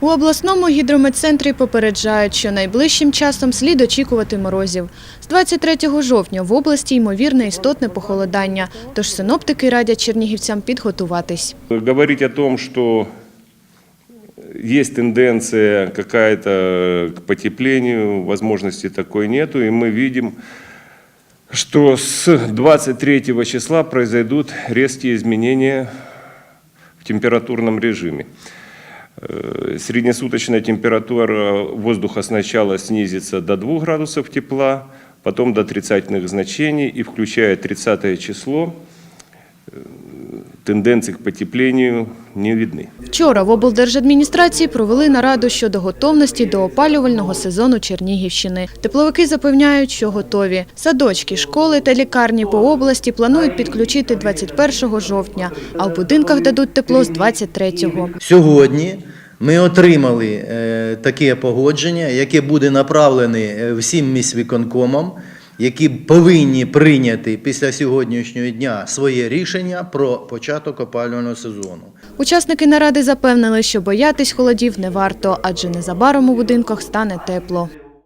У обласному гідрометцентрі попереджають, що найближчим часом слід очікувати морозів. З 23 жовтня в області ймовірне істотне похолодання, тож синоптики радять чернігівцям підготуватись. Говорить о том, что есть тенденция какая-то к потеплению, возможности такой нету, и мы видим, что с 23 числа произойдут резкие изменения в температурном режиме. Э, Среднесуточная температура воздуха сначала снизится до 2 градусов тепла, потом до отрицательных значений, и включая 30 число, э, тенденции к потеплению не видны. Вчора в облдержадміністрації провели нараду щодо готовності до опалювального сезону Чернігівщини. Тепловики запевняють, що готові. Садочки, школи та лікарні по області планують підключити 21 жовтня, а в будинках дадуть тепло з 23-го. Сьогодні ми отримали е, таке погодження, яке буде направлене е, всім міськвиконкомам, які повинні прийняти після сьогоднішнього дня своє рішення про початок опалювального сезону. Учасники наради запевнили, що боятись холодів не варто, адже незабаром у будинках стане тепло.